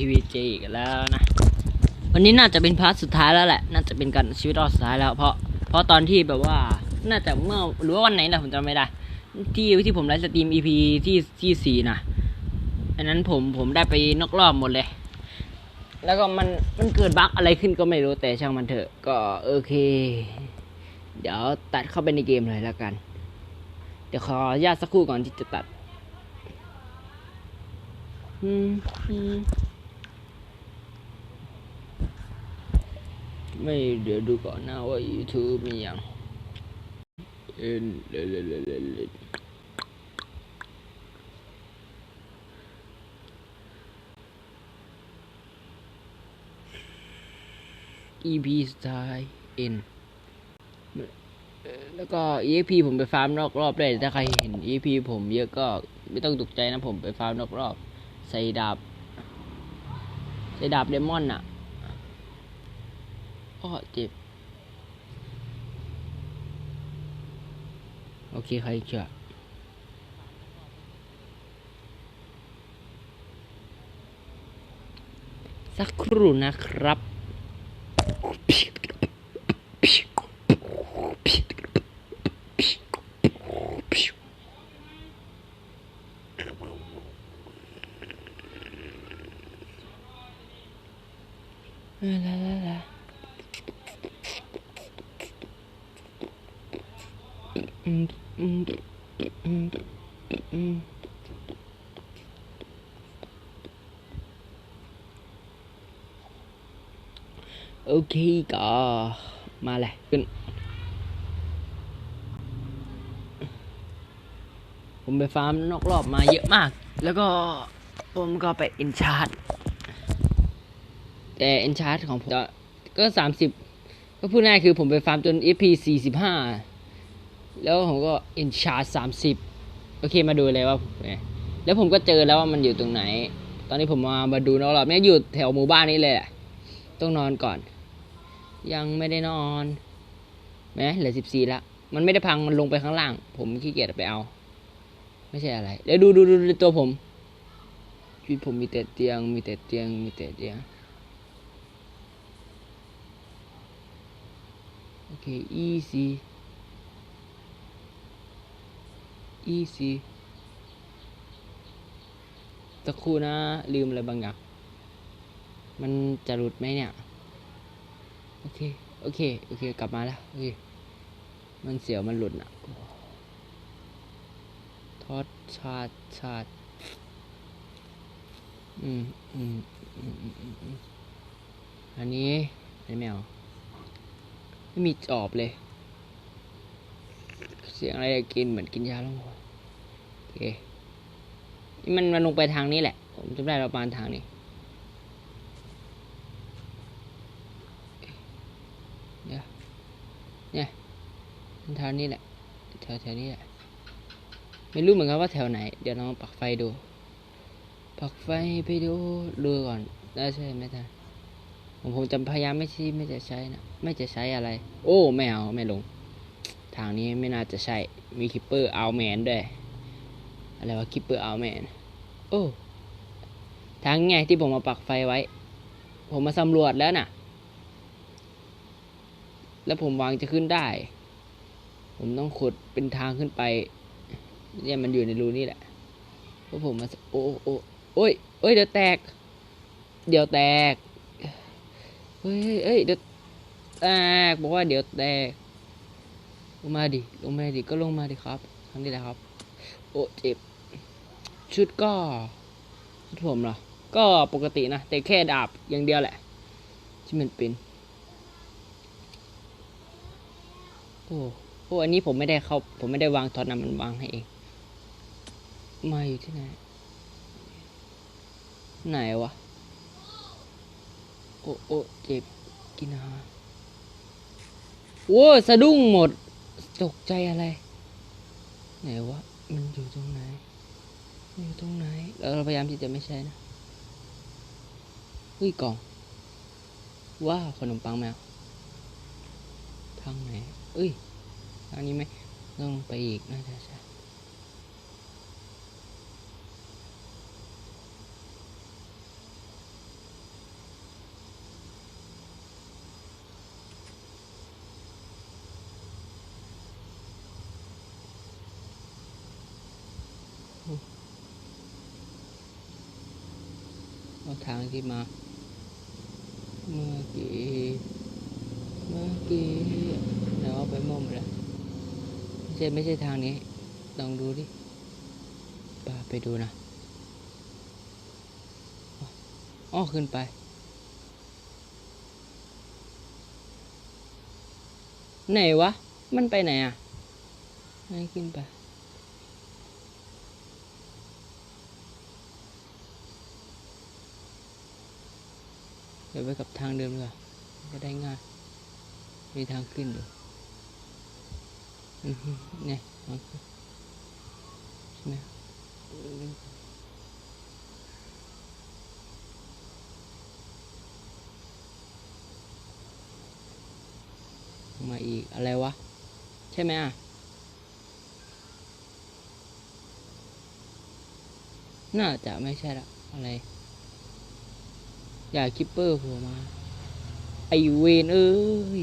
ทีวีเจอีกแล้วนะ วันนี้น่าจะเป็นพาร์ทสุดท้ายแล้วแหละ น่าจะเป็นการชีวิตรอดสุดท้ายแล้ว เพราะ เพราะตอนที่แบบว่า น่าจะเมื่อหรือว่าวันไหนนะผมจำไม่ได้ ที่ที่ผมไลฟ์สตรีม EP ที่ที่สี่นะ อันนั้นผมผมได้ไปนอกรอบหมดเลย แล้วก็มันมันเกิดบั๊กอะไรขึ้นก็ไม่รู้แต่ช่างมันเถอะ ก็โอเค เดี๋ยวตัดเข้าไปในเกมเลยแล้วกัน เดี๋ยวขออนุญาตสักครู่ก่อนที่จะตัดอืมอืม ไม่เดี๋ยวดูก่อนนะว่า YouTube มีอย่างเอ็นเลเลเลเลเล EP สุดท้าย N เอ่อแล้วก็ EXP ผมไปฟาร์มนอกรอบได้ถ้าใครเห็น EXP ผมเยอะก็ไม่ต้องตกใจนะผมไปฟาร์มนอกรอบ ใส่ดาบ ใส่ดาบเลมอนอะ อ้อเจ็บ โอเค ใครเชื่อสักครู่นะครับลาลาลาลาอืมอืมอืมอืม โอเคก็มาเลยขึ้น ผมไปฟาร์มนอกรอบมาเยอะมาก แล้วก็ผมก็ไปอินชาร์ดแต่ e n c h a r t ของผมก็สามสิบก็พูดง่ายคือผมไปฟาร์มจน FP สี่สิบห้า แล้วผมก็ e n c h a r t สามสิบโอเคมาดูเลยว่าแล้วผมก็เจอแล้วว่ามันอยู่ตรงไหน ตอนนี้ผมมามาดูนอกรอบเนี่ยอยู่แถวหมู่บ้านนี้เลยแหละต้องนอนก่อน ยังไม่ได้นอนแหมเหลือสิบสี่ละ มันไม่ได้พังมันลงไปข้างล่าง ผมขี้เกียจไปเอา ไม่ใช่อะไร เดี๋ยวดูดูดูดูตัวผมชีวิตผมมีแต่เตียง มีแต่เตียง มีแต่เตียงโอเค easy easy สักครู่นะ ลืมอะไรบางอย่าง มันจะหลุดไหมเนี่ย โอเค โอเค โอเค กลับมาแล้ว โอเค มันเสียวมันหลุดนะทอดชาติชาติอืมอืมอืมอืมอืมอืมอันนี้อันนี้ไม่เอาไม่มีจอบเลย เสียงอะไรกินเหมือนกินยาลงหัวโอเคนี่มันมันลงไปทางนี้แหละ ผมจำได้ประมาณทางนี้เนี่ยเนี่ยทางนี้แหละแถวแถวนี้แหละไม่รู้เหมือนกันว่าแถวไหน เดี๋ยวลองปักไฟดู ปักไฟไปดูดูก่อนได้ใช่ไหมท่านผมผมจะพยายามไม่ใช่ไม่จะใช้นะ ไม่จะใช้อะไร โอ้ ไม่เอา ไม่ลง ทางนี้ไม่น่าจะใช่ มีคิปเปอร์เอาแมนด้วย อะไรวะคิปเปอร์เอาแมน โอ้ทางไงที่ผมมาปักไฟไว้ ผมมาสำรวจแล้วน่ะ แล้วผมวางจะขึ้นได้ ผมต้องขุดเป็นทางขึ้นไป เนี่ยมันอยู่ในรูนี่แหละเพราะผมมา โอ้โอ้โอ้ยเอ้ยเดี๋ยวแตก เดี๋ยวแตกเฮ้ยเฮ้ยเฮ้ยเดี๋ยวแตกบอกว่าเดี๋ยวแตก ลงมาดิ ลงมาดิ ก็ลงมาดิครับครั้งนี้แหละครับ โอ้เจ็บ ชุดก็ชุดผมเหรอ ก็ปกตินะ แต่แค่ดาบอย่างเดียวแหละ ที่มันเป็น โอ้ โอ้ อันนี้ผมไม่ได้เข้า ผมไม่ได้วางทอดนะมันวางให้เอง มาอยู่ที่ไหน ไหนวะ โอ้ โอ้ เจ็บ กินอาหารโว้สะดุ้งหมด ตกใจอะไร ไหนวะ มันอยู่ตรงไหน อยู่ตรงไหน เราพยายามที่จะไม่ใช่นะเฮ้ยกล่อง ว้าวขนมปังแมวทางไหน เอ้ยทางนี้ไหมต้องไปอีกน่าจะใช่ เอา ทางที่มา เมื่อกี้ เมื่อกี้แล้วเอาไปมอมแล้วไม่ใช่ไม่ใช่ทางนี้ ลองดูดิปาไปดูนะอ๋อขึ้นไปไหนวะ มันไปไหนอะไม่ขึ้นไป เดี๋ยวไปกับทางเดิมดีกว่าก็ได้ง่าย มีทางขึ้นอยู่เนี่ยนใช่มาอีก อะไรวะ ใช่ไหมอะ น่าจะไม่ใช่ละอะไร อย่าคิปเปอร์โผล่มา ไอเวนเอ้ย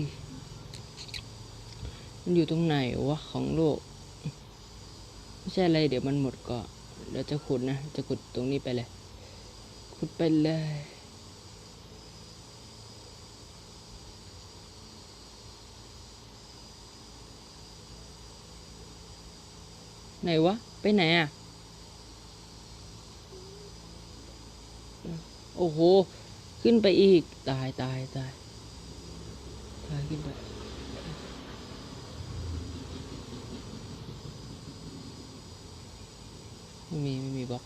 มันอยู่ตรงไหนวะของโลก ไม่ใช่อะไรเดี๋ยวมันหมดก็เดี๋ยวจะขุดนะ จะขุดตรงนี้ไปเลย ขุดไปเลยไหนวะ ไปไหนอะ โอ้โห ขึ้นไปอีก ตายตายตายตายขึ้นไปไม่มี ไม่มีบล็อก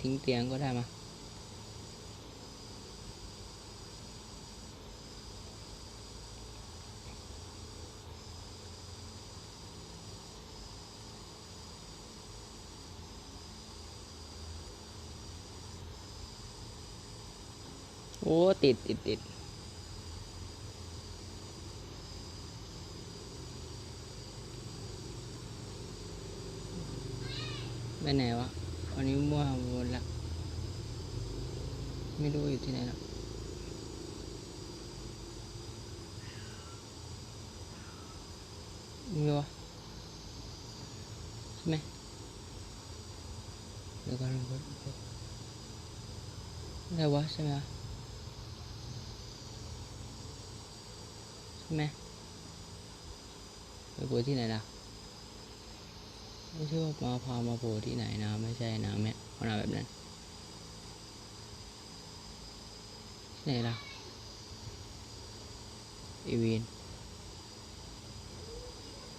ทิ้งเตียงก็ได้มา โอ้ติดติดติดไปไหนวะวันนี้มั่วหมดละไม่รู้อยู่ที่ไหนแล้วมีวะใช่ไหมเดี๋ยวก่อนเดี๋ยวก่อนอะไรวะใช่ไหมวะ ใช่ไหม ไปโผล่ที่ไหนล่ะไม่ใช่ว่ามาพามาโผล่ที่ไหนนะ ไม่ใช่นะแม่ขนาดแบบนั้นที่ไหนล่ะอีวีน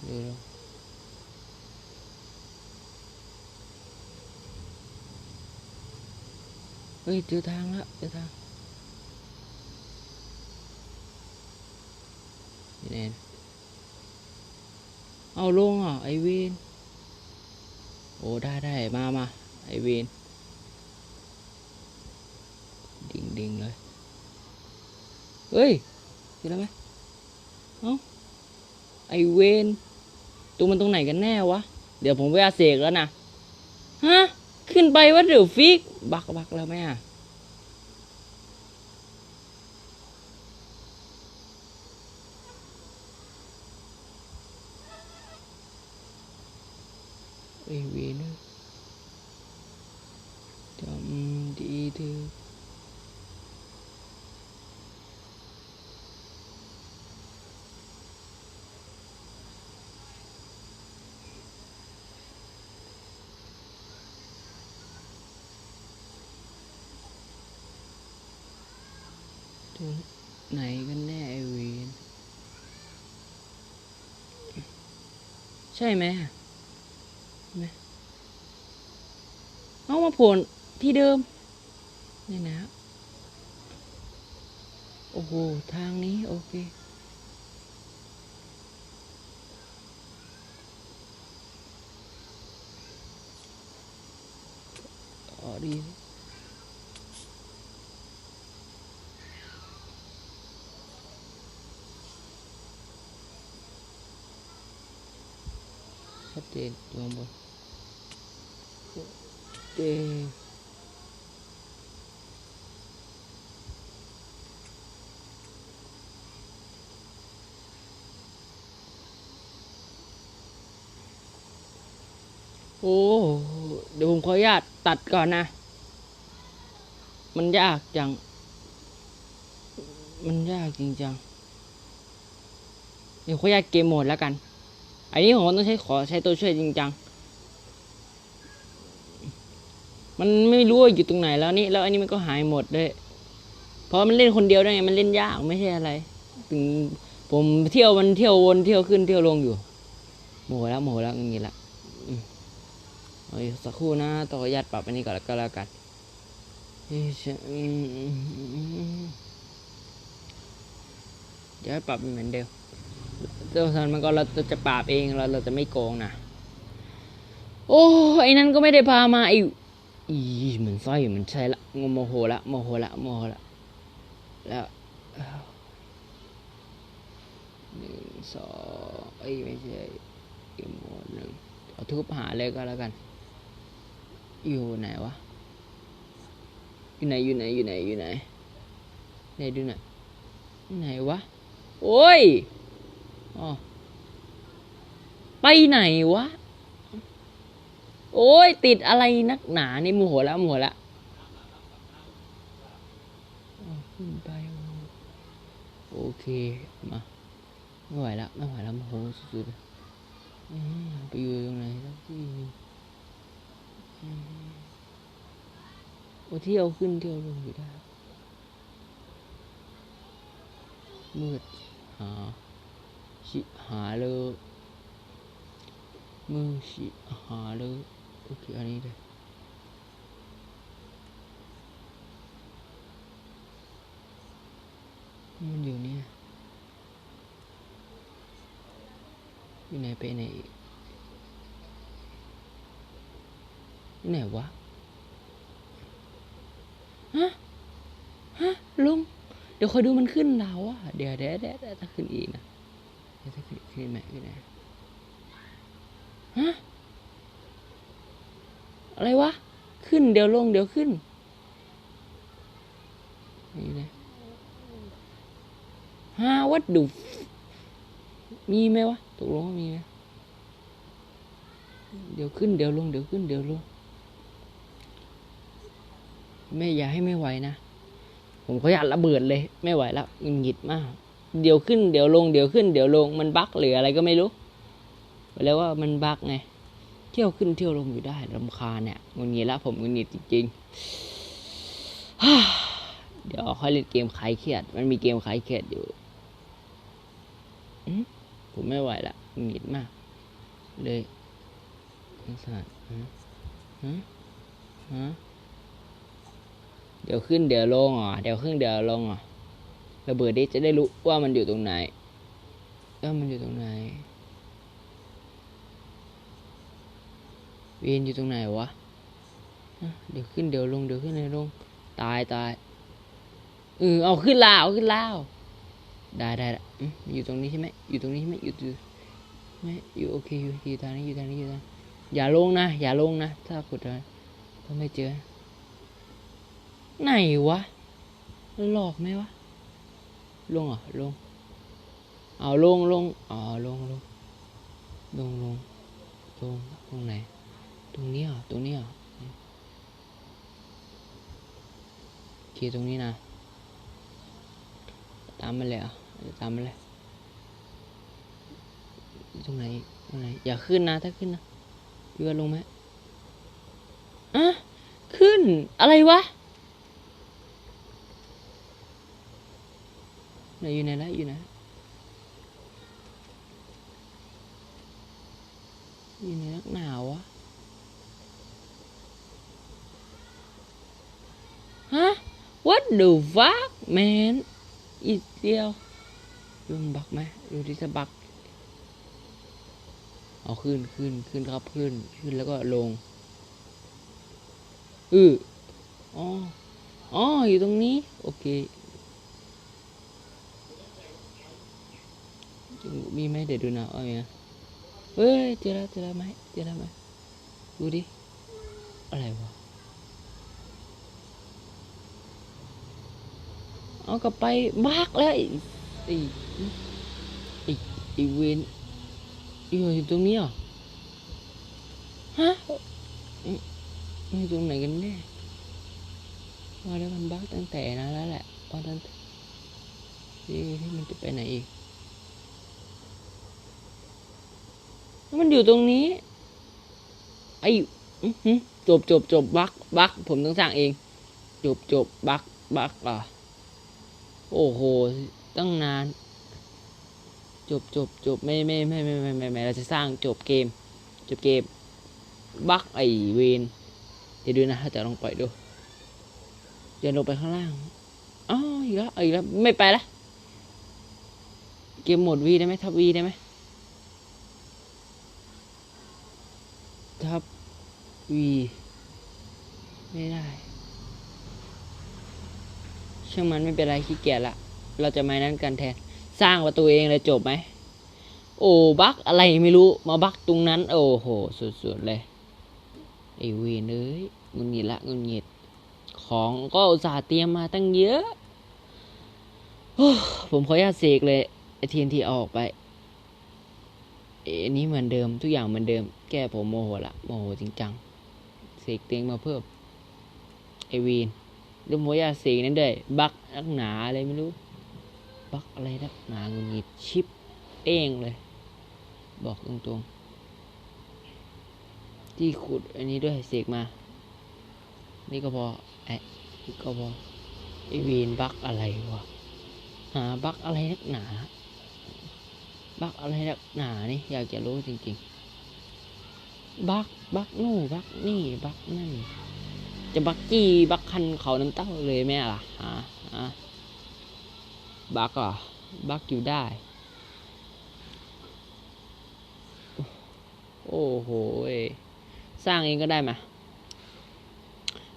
ดูดูเฮ้ยเจอทางแล้วเจอทางนี่แน่ เอาลงอะไอวีนโอ้ได้ได้มามาไอวีนดิ่งดิ่งเลย เฮ้ยเห็นแล้วไหมเอ้าไอเวนตัวมันตรงไหนกันแน่วะ เดี๋ยวผมไปอาเสกแล้วนะ ฮะ ขึ้นไปว่าเดี๋ยวฟิก บักบักแล้วไหมอะ ไอเวนจำดีเธอตัว ไหนกันแน่ไอเวนใช่ไหมเอามาผลที่เดิมนี่นะ โอ้โห ทางนี้ โอเคอ๋อดี เจนอยู่ข้างบนเโอ้ เดี๋ยวผมขออนุญาตตัดก่อนนะ มันยากจัง มันยากจริงจัง เดี๋ยวขออนุญาตเกมโหมดแล้วกัน อันนี้ผมต้องใช้ขอใช้ตัวช่วยจริงจัง มันไม่รู้ว่าอยู่ตรงไหนแล้วนี่แล้วอันนี้มันก็หายหมดด้วยเพราะมันเล่นคนเดียวด้ไงมันเล่นยากไม่ใช่อะไร ถึงผมเที่ยวมันเที่ยววนเที่ยวขึ้นเที่ยวลงอยู่โมโหแล้วโมโหแล้วอย่างงี้ละอเอาอีกสักครู่นะต่อญาตปรับอันนี้ก่อนแล้วก็แล้วกันเฮ้ยฉันอืมอืมอืมอืมเดี๋ยวปรับเหมือนเดิม เจ้าสันมันก็เราจะปราบเองเราเราจะไม่โกงนะโอ้ไอ้นั่นก็ไม่ได้พามาไอ้อีเหมือนสร้อยเหมือนใช่ละงโมโหละโมโหละโมโหละแล้วหนึ่งสองเอ้ไม่ใช่อีกโหมดหนึ่งเอาทุบหาเลยก็แล้วกัน อยู่ไหนวะอยู่ไหนอยู่ไหนอยู่ไหนอยู่ไหนไหนดูหน่อยไหนวะโอ้ย ไปไหนวะ โอ้ยติดอะไรนักหนานี่โมโหแล้วมโหแล้วอ๋อขึ้นไปโอเคมาไม่ไหวแล้วไม่ไหวแล้วโมโหสุดๆไปอยู่ตรงไหนสักที่โอ้เที่ยวขึ้นเที่ยวลงอยู่ได้มืดหา ชิหาเลยมือชิหาเลยโอเค อันนี้เลยมันอยู่เนี่ย อยู่ไหนไปไหนอีกอยู่ไหนวะ ฮะ ฮะ ลุง เดี๋ยวคอยดูมันขึ้นเราอะเดี๋ยวเดี๋ยวเดี๋ยวเดี๋ยวถ้าขึ้นอีกนะ เดี๋ยวถ้าขึ้นขึ้นไหมขึ้นไหมฮะ อะไรวะ ขึ้นเดี๋ยวลงเดี๋ยวขึ้น นี่นะฮาวัดดูมีไหมวะตกลงว่ามีไหมเดี๋ยวขึ้นเดี๋ยวลงเดี๋ยวขึ้นเดี๋ยวลงแม่อย่าให้ไม่ไหวนะ ผมขออยากระเบิดเลย ไม่ไหวแล้วหงุดหงิดมาก เดี๋ยวขึ้นเดี๋ยวลงเดี๋ยวขึ้นเดี๋ยวลงมันบั๊กหรืออะไรก็ไม่รู้บอกแล้วว่ามันบั๊กไง เที่ยวขึ้นเที่ยวลงอยู่ได้รำคาญเนี่ยงุดหงิดแล้วผมหงุดหงิดจริงๆเดี๋ยวค่อยเล่นเกมคลายเครียด มันมีเกมคลายเครียดอยู่อืมผมไม่ไหวละหงุดหงิดมาก เลยสงสารฮะฮะฮะเดี๋ยวขึ้นเดี๋ยวลงอะเดี๋ยวขึ้นเดี๋ยวลงอะ ระเบิดดิจะได้รู้ว่ามันอยู่ตรงไหนเออมันอยู่ตรงไหนเวียนอยู่ตรงไหนวะเดี๋ยวขึ้นเดี๋ยวลงเดี๋ยวขึ้นเดี๋ยวลงตายตายเออเอาขึ้นลาวเอาขึ้นลาวได้ได้ละอยู่ตรงนี้ใช่ไหมอยู่ตรงนี้ใช่ไหมอยู่อยู่ไม่อยู่โอเคอยู่อยู่ทางนี้อยู่ทางนี้อยู่ทางอย่าลงนะอย่าลงนะถ้าขุดอะไรถ้าไม่เจอไหนวะหลอกไหมวะ ลงอะลงเอาลงลงอ๋อลงลงลงลงลงตรงไหน ตรงนี้อะตรงนี้อะโอเคตรงนี้นะ ตามมาเลยอะตามมาเลยตรงไหนตรงไหนอย่าขึ้นนะ ถ้าขึ้นนะพี่ว่าลงไหมอะขึ้นอะไรวะ ไหนอยู่ไหนละอยู่ไหนอยู่ไหนนักหนาวะฮะ what the fuck man อีกเดียวดูมันบักไหมดูที่จะบักเอาขึ้นขึ้นขึ้นครับขึ้นขึ้นแล้วก็ลงอืออ๋อ อ๋อ อยู่ตรงนี้ โอเค มีไหมเดี๋ยวดูหนะเอาไงเฮ้ยเจอแล้วเจอแล้วไหมเจอแล้วไหมดูดิ อะไรวะ เอากลับไปบากแล้วไอ้ไอ้ไอ้ไอ้เวนอยู่อยู่ตรงนี้เหรอ ฮะอยู่ตรงไหนกันแน่ว่าแล้วมันบักตั้งแต่นั้นแล้วแหละตอนนั้นที่มันจะไปไหนอีกแล้ว มันอยู่ตรงนี้ ไอ้อจบจบจบบั๊กบั๊กผมต้องสร้างเอง จบจบบั๊กบั๊กอะ โอ้โห ตั้งนาน จบจบจบไม่ไม่ไม่ไม่ไม่ไม่ไม่เราจะสร้างจบเกม จบเกม บั๊กไอเวนเดี๋ยวดูนะถ้าจะลองปล่อยดูเดี๋ยวลงไปข้างล่างอ๋ออีกแล้วอีกแล้วไม่ไปละ เกมหมดวีได้ไหมทับวีได้ไหม ทับวีไม่ได้ ช่างมันไม่เป็นไรขี้เกียจละ เราจะมานั้นกันแทน สร้างประตูเองเลยจบไหม โอ้บักอะไรไม่รู้ มาบักตรงนั้น โอ้โห สุดๆเลยไอเวนเอ้ยงุนหงิดละงุนหงิด ของก็อุตส่าห์เตรียมมาตั้งเยอะอผมขออนุญาตเสกเลยไอทีนทีออกไป อันนี้เหมือนเดิมทุกอย่างเหมือนเดิม แก้ผมโมโหละโมโหจริงจังเสกเตียงมาเพิ่มไอเวนดูโมยาเสกนั่นด้วยบักนักหนาอะไรไม่รู้ บักอะไรนักหนางุนหงิดชิปเองเลย บอกตรงๆ ที่ขุดอันนี้ด้วยเสกมา นี่ก็พอไอ้นี่ก็พอไอเวนบักอะไรวะหาบักอะไรนักหนา บักอะไรนักหนานี่อยากจะรู้จริงๆ บักบักนู่บักนี่บักนั่น จะบักกี้บักคันเขาน้ำเต้าเลยแม่ล่ะฮะฮะบักอะบักอยู่ได้ โอ้โหสร้างเองก็ได้มา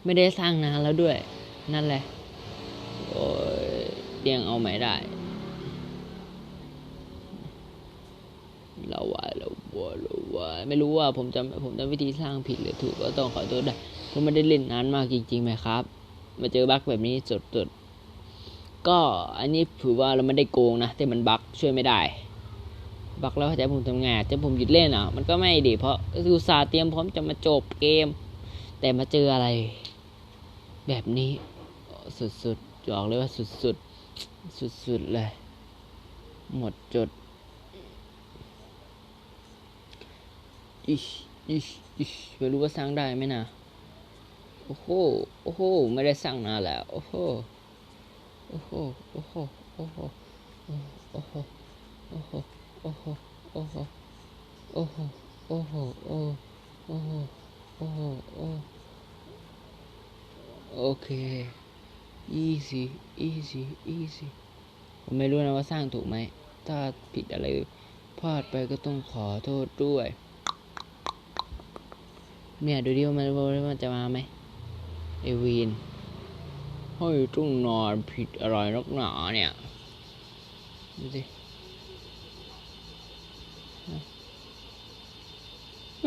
ไม่ได้สร้างนานแล้วด้วย นั่นแหละโอ้ยเตียงเอาไม่ได้ เราว่าเราว่าเราว่าไม่รู้ว่าผมจำผมจำวิธีสร้างผิดหรือถูกก็ต้องขอโทษด้วยผมไม่ได้เล่นนานมากจริงๆไหมครับ มาเจอบั๊กแบบนี้สดๆก็อันนี้ถือว่าเราไม่ได้โกงนะแต่มันบั๊กช่วยไม่ได้บั๊กแล้วแต่ผมทำงานแต่ผมหยุดเล่นอะมันก็ไม่ดีเพราะอุตส่าห์เตรียมพร้อมจะมาจบเกม แต่มาเจออะไร แบบนี้สุดๆบอกเลยว่าสุดๆสุดๆเลย หมดจด อิชอิชอิชไม่รู้ว่าสร้างได้ไหมนะโอ้โหโอ้โหไม่ได้สร้างนานแล้วโอ้โหโอ้โหโอ้โหโอ้โหโอ้โหโอ้โหโอ้โหโอ้โหโอ้โหโอ้โหโอ้โอ้โหโอ้โหโอ้โอเค easy easy easy ผมไม่รู้นะว่าสร้างถูกไหม ถ้าผิดอะไรพลาดไปก็ต้องขอโทษด้วย เนี่ยดูดิว่ามันว่ามันจะมาไหมไอวีนเฮ้ยต้งนอนผิดอะไรนักหนาเนี่ยดูสิห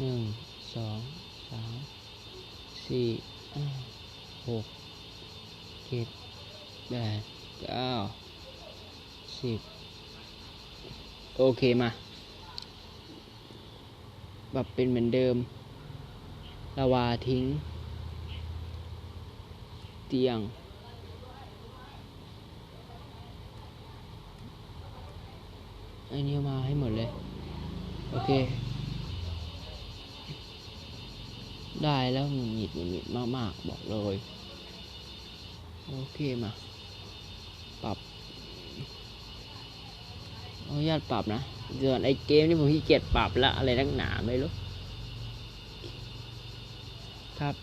นึ่งสองสามสี่หกเจ็ดแปดเก้าสิบโอเคมา แบบเป็นเหมือนเดิมลาวาทิ้ง เตียง อันนี้มาให้หมดเลย โอเค ได้แล้วหงุดหงิดหงุดหงิดมาก ๆ บอกเลย โอเคมา ปรับขออนุญาตปรับนะ ส่วนไอเกมนี่ผมขี้เกียจปรับละอะไรนักหนาไม่รู้ครับ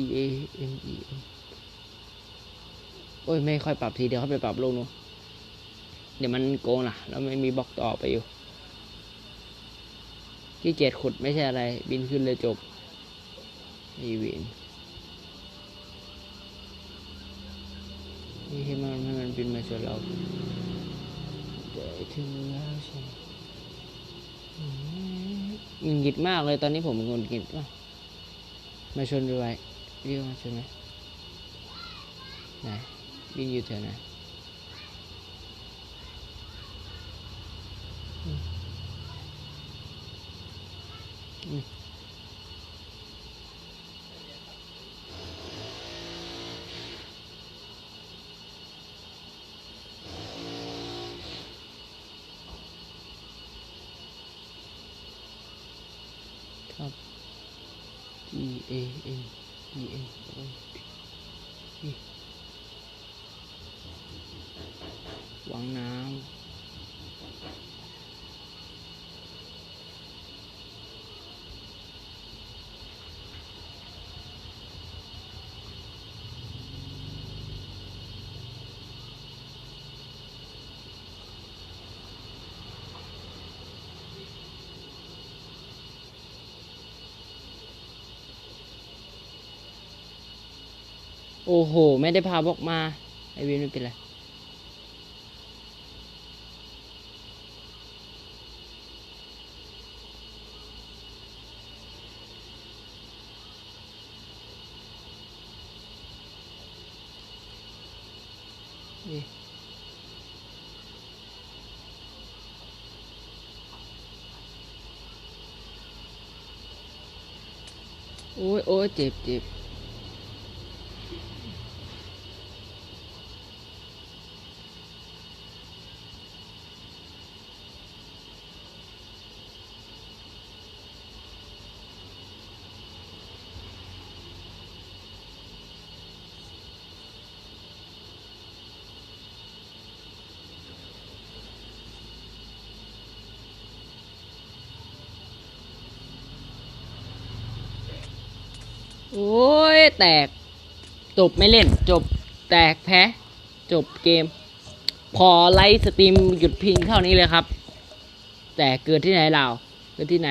e a m e โอ้ยไม่ค่อยปรับทีเดียวเขาไปปรับลงนู้นเดี๋ยวมันโกงล่ะ แล้วไม่มีบล็อกต่อไปอยู่ขี้เกียจขุดไม่ใช่อะไร บินขึ้นเลยจบอีเวนนี่ให้มันให้มันบินมาชนเรา ถึงแล้วใช่หมอืมหงุดหงิดมากเลยตอนนี้ผมหงุดหงิดมากมาชนดูไว้เรียกมาชนไหมไหนบินอยู่แถวไหนอืมอืม E A N E N O T วังน้ำ โอ้โห ไม่ได้พาบอกมา ไอวินไม่เป็นไรโอ้ยโอ้ยเจ็บเจ็บโอ้ย แตก จบไม่เล่น จบแตกแพ้ จบเกม พอไลฟ์สตรีมหยุดพิงเท่านี้เลยครับ แต่เกิดที่ไหนเราเกิดที่ไหน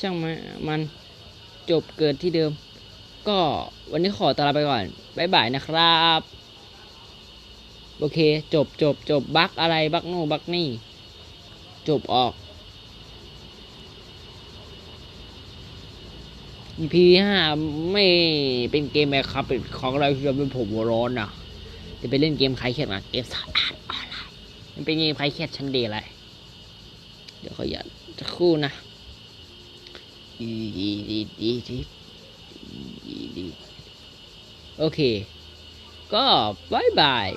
ช่างมันจบเกิดที่เดิม ก็วันนี้ขอตลาไปก่อนบ๊ายบายนะครับ โอเค จบจบจบบักอะไรบักโน่บักนี่ จบออก EP ห้าไม่เป็นเกมแบบครับเป็นของเราที่เป็นผมหัวร้อนนะจะไปเล่นเกมใครเครียดนะเกมสาดอ่านออนไลน์มันเป็นเกมใครเครียดชั้นเดย์อะไร เดี๋ยวขอย่าจะคู่นะดีดีดีดีดีดีโอเค ก็บายบาย